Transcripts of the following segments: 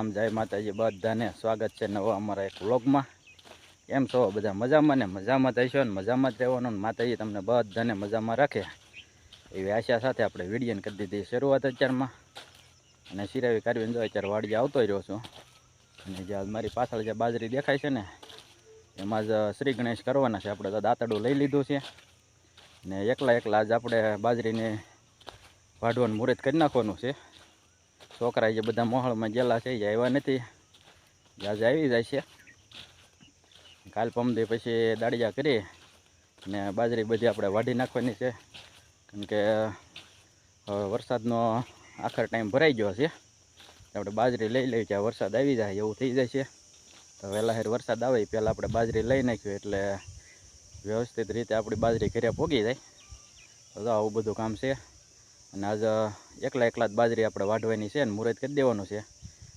રામ જય માતાજી, બધાને સ્વાગત છે નવા અમારા એક વ્લોગમાં. કેમ છો બધા? મજામાં ને? મજામાં થઈશો ને? મજામાં જ રહેવાનું ને? માતાજી તમને બધાને મજામાં રાખે. એવી આશા સાથે આપણે વિડીયોને કરી દીધી શરૂઆત અત્યારમાં. અને સિરાવી કરવી જો અત્યારે વાડીએ આવતો રહ્યો છું. અને જે મારી પાછળ જે બાજરી દેખાય છે ને, એમાં જ શ્રી ગણેશ કરવાના છે. આપણે તો દાંતડું લઈ લીધું છે. ને એકલા એકલા જ આપણે બાજરીને વાઢવાનું મુહૂર્ત કરી નાખવાનું છે. છોકરા જે બધા મોહળમાં ગયેલા છે, એ આવ્યા નથી. આજે આવી જાય છે. કાલ પમદી પછી દાળિયા કરી અને બાજરી બધી આપણે વાઢી નાખવાની છે. કારણ કે વરસાદનો આખર ટાઈમ ભરાઈ ગયો છે. આપણે બાજરી લઈ લઈએ ત્યાં વરસાદ આવી જાય એવું થઈ જાય છે. તો વહેલા હેર વરસાદ આવે પહેલાં આપણે બાજરી લઈ નાખ્યું એટલે વ્યવસ્થિત રીતે આપણી બાજરી ઘરે પોગી જાય. તો આવું બધું કામ છે. અને આજ એકલા એકલા જ બાજરી આપણે વાઢવાની છે ને મુહૂર્ત કરી દેવાનું છે.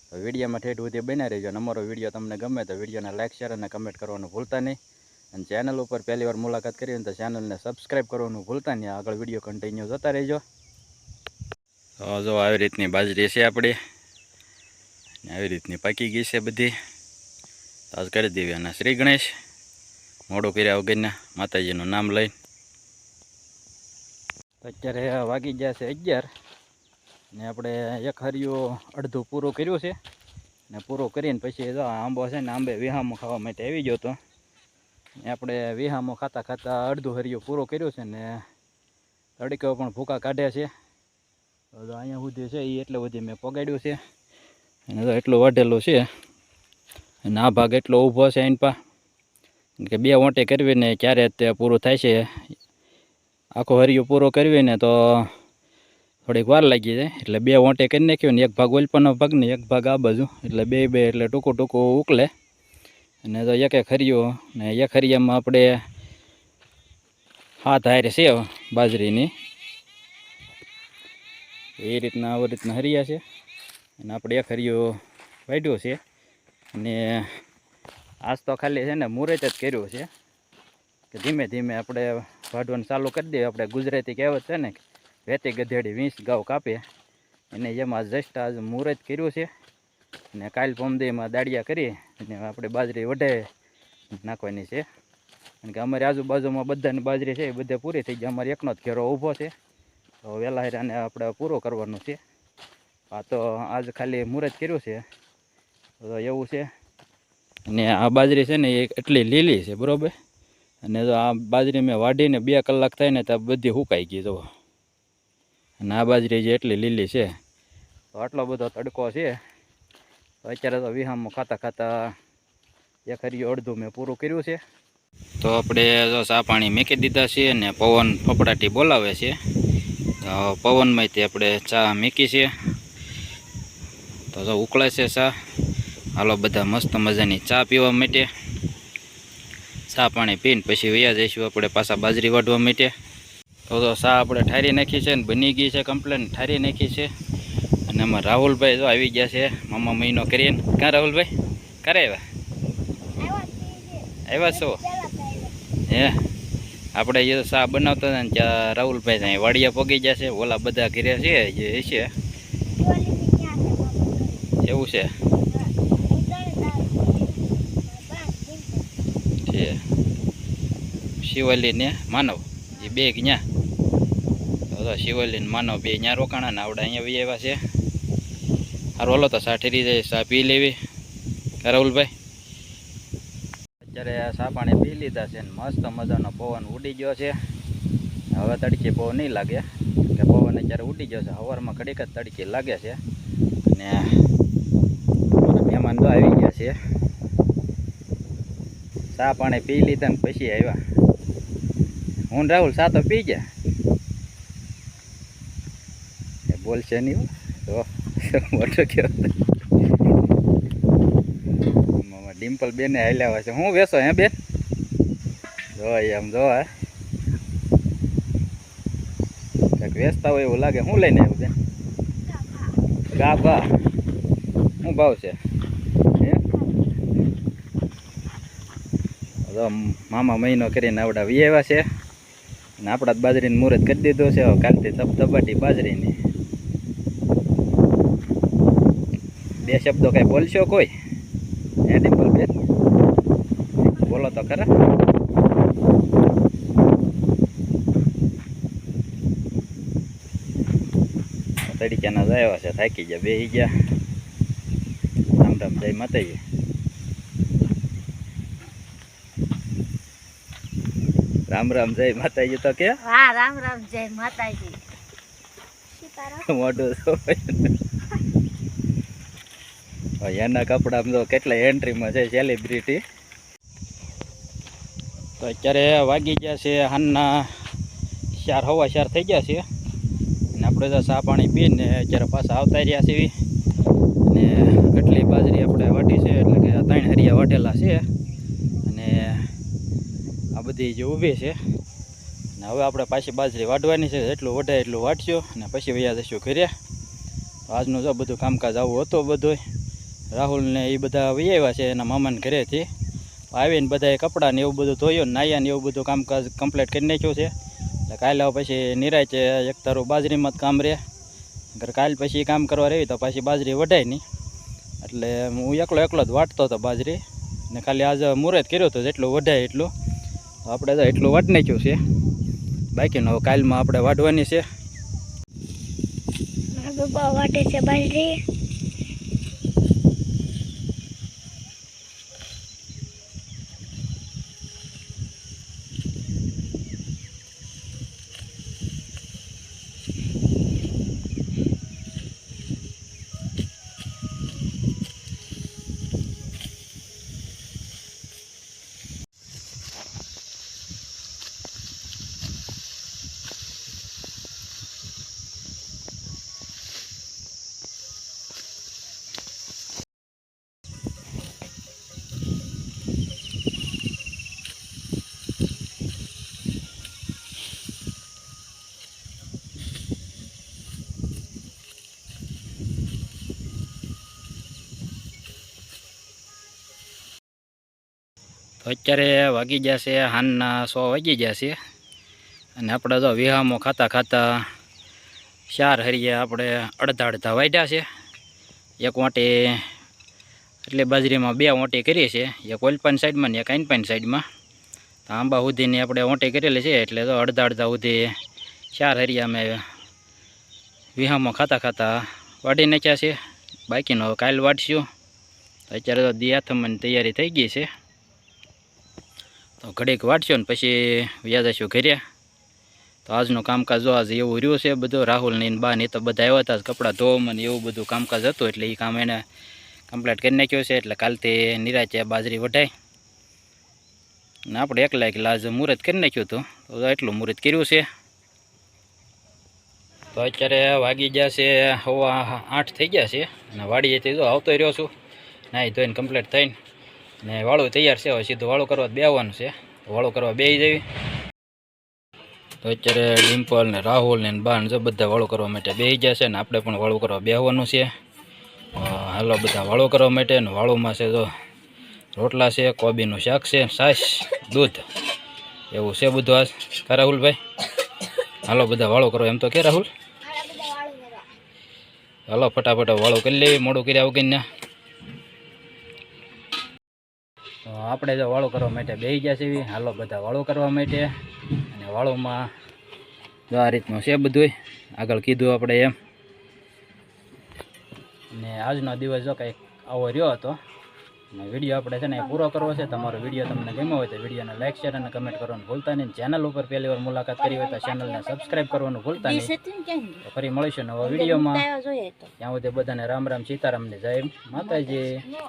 તો વિડીયોમાં ઠેઠ સુધી બના રહેજો અને અમારો વીડિયો તમને ગમે તો વિડીયોને લાઇક શેર અને કમેન્ટ કરવાનું ભૂલતા નહીં. અને ચેનલ ઉપર પહેલી વાર મુલાકાત કરી તો ચેનલને સબસ્ક્રાઈબ કરવાનું ભૂલતા નહીં. આગળ વીડિયો કન્ટિન્યુ જતા રહેજો. તો જો આવી રીતની બાજરી છે આપણી. આવી રીતની પાકી ગઈ છે બધી. આજ કરી દેવી અને શ્રી ગણેશ. મોડું કર્યા વગરના માતાજીનું નામ લઈ તો અત્યારે વાગી ગયા છે અગિયાર ને આપણે એક હરિયો અડધું પૂરું કર્યું છે ને પૂરું કરીને પછી આંબો છે ને આંબે વિહામો ખાવા માટે આવી ગયો હતો. ને આપણે વિહામો ખાતા ખાતા અડધું હરિયો પૂરું કર્યું છે ને તડકો પણ ભૂકા કાઢ્યા છે. અહીંયા સુધી છે એ એટલે બધી મેં પગાડ્યું છે. અને તો એટલું વાઢેલું છે અને આ ભાગ એટલો ઊભો છે એન પા. કે બે ઓંટે કરવી ને ક્યારે તે પૂરું થાય છે આખો હરિયો પૂરો કરવી ને તો થોડીક વાર લાગી જાય. એટલે બે ઓંટે કરી નાખ્યો ને એક ભાગ ઓલપાનો ભાગ ને એક ભાગ આ બાજુ. એટલે બે બે એટલે ટૂંકું ટૂંકું ઉકલે. અને તો એક એક હરિયો ને એક હરિયામાં આપણે હાથ હારે છે બાજરીની. એ રીતના આવી રીતના હરિયા છે. અને આપણે એક હરિયો વાઢ્યો છે. અને આજ તો ખાલી છે ને મુહૂર્ત જ કર્યું છે. કે ધીમે ધીમે આપણે વાઢવાનું ચાલુ કરી દઈએ આપણે ગુજરાતી કહેવત છે ને વેતી ગધેડી વીસ ગાઉ કાપે. એને એમાં જસ્ટ આજ મુહૂર્ત કર્યું છે. અને કાલ પમદીમાં દાડિયા કરી અને આપણે બાજરી વઢે નાખવાની છે. કારણ કે અમારી આજુબાજુમાં બધાની બાજરી છે, એ બધે પૂરી થઈ ગઈ. અમારે એકનો જ ઘેરો ઊભો છે. તો વહેલા હેરાને આપણે પૂરો કરવાનું છે. આ તો આજ ખાલી મુહૂર્ત કર્યું છે. તો એવું છે. અને આ બાજરી છે ને એ એટલી લીલી છે, બરાબર? અને જો આ બાજરી મેં વાઢીને બે કલાક થાય ને તો બધી સુકાઈ ગઈ જો. અને આ બાજરી જે એટલી લીલી છે, તો આટલો બધો તડકો છે. તો અત્યારે તો વિહામમાં ખાતા ખાતા એક હરિયું અડધું મેં પૂરું કર્યું છે. તો આપણે જો ચા પાણી મેકી દીધા છે અને પવન ફફડાટી બોલાવે છે. તો પવનમાંથી આપણે ચા મેકી છે. તો જો ઉકળે છે ચા. હાલો બધા મસ્ત મજાની ચા પીવા માટે. ચા પાણી પીને પછી વ્યા જઈશું આપણે પાછા બાજરી વાઢવા માટે. તો તો સા આપણે ઠારી નાખી છે ને બની ગઈ છે કમ્પ્લેન, ઠારી નાખી છે. અને એમાં રાહુલભાઈ જો આવી ગયા છે, મામા મહિનો કરીને. ક્યાં રાહુલભાઈ? ક્યારે આવ્યા? આવ્યા છો? હે? આપણે એ ચા બનાવતા હતા ને ત્યાં રાહુલભાઈ ત્યાં વાડિયા પગી ગયા છે, ઓલા બધા ઘરે છે, જે છે એવું છે? શિવલી ને માનવ, એ બે ત્યાં તો શિવલી માનવ બે ત્યાં રોકાણા ને અહીંયા બી આવ્યા છે. સારું હલો તો સાઠેરી જાય, સા પી લેવી. રાહુલભાઈ? અત્યારે સા પાણી પી લીધા છે મસ્ત મજાનો પવન ઉડી ગયો છે. હવે તડકી બહુ નહીં લાગે, કે પવન અત્યારે ઉડી ગયો છે. સવારમાં ઘડીક જ તડકી લાગે છે. અને મહેમાન તો આવી ગયા છે. ચા પાણી પી લીધા ને પછી આવ્યા. હું રાહુલ સાતો પી ગયા. એ બોલશે નહીં. તો મોટો કયો ડિમ્પલ બેને હાલ્યા છે હું વેસો હે બેન? જો એમ જો હે વેચતા હોય એવું લાગે. હું લઈને આવ્યું બેન? ગા ગા શું ભાવ છે? મામા મહિનો કરીને આવડા વી આવ્યા છે. અને આપણા બાજરીનું મુહૂર્ત કરી દીધું છે, હવે કાલથી ધબધબાટી બાજરીની. બે શબ્દો કાંઈ બોલશો કોઈ? હે ડિમ્પલ બેન? બોલો તો ખરા. તડીકાના જ આવ્યા છે, થાકી ગયા બેસી ગયા. રામ રામ, જય માતાજી. રામ રામ જય માતાજી તો કે? હા રામ રામ જય માતાજી. મોઢું એના કપડામાં તો કેટલા એન્ટ્રીમાં છે સેલિબ્રિટી તો અત્યારે વાગી ગયા છે હાનના ચાર હવા ચાર થઈ ગયા છે. અને આપણે તો ચા પાણી પીને અત્યારે પાછા આવતા રહ્યા છીએ. અને એટલી બાજરી આપણે વાટી છે એટલે કે ત્રણ હરિયા વાટેલા છે. આ બધી જે ઊભી છે. અને હવે આપણે પાછી બાજરી વાટવાની છે. એટલું વઢાય એટલું વાટશો અને પછી વૈયા જઈશું ઘરે. આજનું જો બધું કામકાજ આવું હતું બધું રાહુલને એ બધા વહી છે એના મામાને ઘરેથી. આવીને બધાએ કપડાં ને એવું બધું ધોયું ને નાહ્યા ને એવું બધું કામકાજ કમ્પ્લીટ કરી નાખ્યું છે. એટલે કાલે પછી નિરાયતે એક તારું બાજરીમાં જ કામ રહે. અગર કાલ પછી કામ કરવા રહી તો પાછી બાજરી વઢાય નહીં. એટલે હું એકલો એકલો જ વાટતો હતો બાજરી. ને ખાલી આજે મુહૂર્ત કર્યો હતો જેટલું વઢાય એટલું. આપણે તો એટલું વાટ નાખ્યું છે. બાકીનો કાલમાં આપણે વાઢવાની છે. વાટે છે બાજરી અત્યારે વાગી ગયા છે હાનના સો વાગી ગયા છે અને આપણે તો વિહામો ખાતા ખાતા ચાર હરિયા આપણે અડધા અડધા વાઢ્યા છે. એક વાંટી એટલે બાજરીમાં બે વાંટી કરીએ છીએ. એક ઓલપાન સાઈડમાં ને એક આઈનપાન સાઈડમાં. તો આંબા સુધીની આપણે વાંટી કરેલી છે એટલે તો અડધા અડધા સુધી ચાર હરિયા અમે વિહામો ખાતા ખાતા વાઢી નાખ્યા છે. બાકીનો કાલ વાઢશું. અત્યારે તો દિયાથમની તૈયારી થઈ ગઈ છે. તો ઘડીક વાટશો ને પછી વ્યાજ જઈશું ઘરે. તો આજનું કામકાજ જો આજે એવું રહ્યું છે બધું, રાહુલ ને બા ને તો બધા આવ્યા હતા, કપડાં ધોવામાં અને એવું બધું કામકાજ હતું, એટલે એ કામ એને કમ્પ્લીટ કરી નાખ્યું છે, એટલે કાલથી નિરાચે બાજરી વઢાય. ને આપણે એકલા એકલા આજે મુહૂર્ત કરી નાખ્યું હતું, તો એટલું મુહૂર્ત કર્યું છે. તો અત્યારે વાગી ગયા છે, હવા આઠ થઈ ગયા છે અને વાડીએથી જો આવતો રહ્યો છું, નાહી ધોઈને કમ્પ્લીટ થઈને ને વાળું તૈયાર છે હવે સીધું વાળું કરવા બેવાનું છે. વાળું કરવા બે જવી. તો અત્યારે ડિમ્પલ ને રાહુલ ને બાન જો બધા વાળું કરવા માટે બે જશે છે ને આપણે પણ વાળું કરવા બેહવાનું છે. હાલો બધા વાળું કરવા માટે ને વાળુંમાં છે તો રોટલા છે કોબીનું શાક છે છાશ દૂધ. એવું છે બધું આ કા રાહુલભાઈ હાલો બધા વાળું કરો એમ તો કે રાહુલ? હાલો ફટાફટ વાળું કરી લેવી મોડું કર્યા વગરને તો આપણે જો વાળું કરવા માટે બે ગયા છે હાલો બધા વાળું કરવા માટે. અને વાળોમાં જો આ રીતનું છે બધું આગળ કીધું આપણે એમ. ને આજનો દિવસ જો કંઈક આવો રહ્યો હતો. અને વીડિયો આપણે છે ને એ પૂરો કરવો છે. તમારો વીડિયો તમને ગમ્યો હોય તો વિડીયોને લાઇક શેર અને કમેન્ટ કરવાનું ભૂલતા નહીં. ચેનલ ઉપર પહેલી વાર મુલાકાત કરી હોય તો ચેનલને સબસ્ક્રાઈબ કરવાનું ભૂલતા નહીં. તો ફરી મળીશું નવા વિડીયોમાં. ત્યાં સુધી બધાને રામ રામ સીતારામને જય. માતાજી.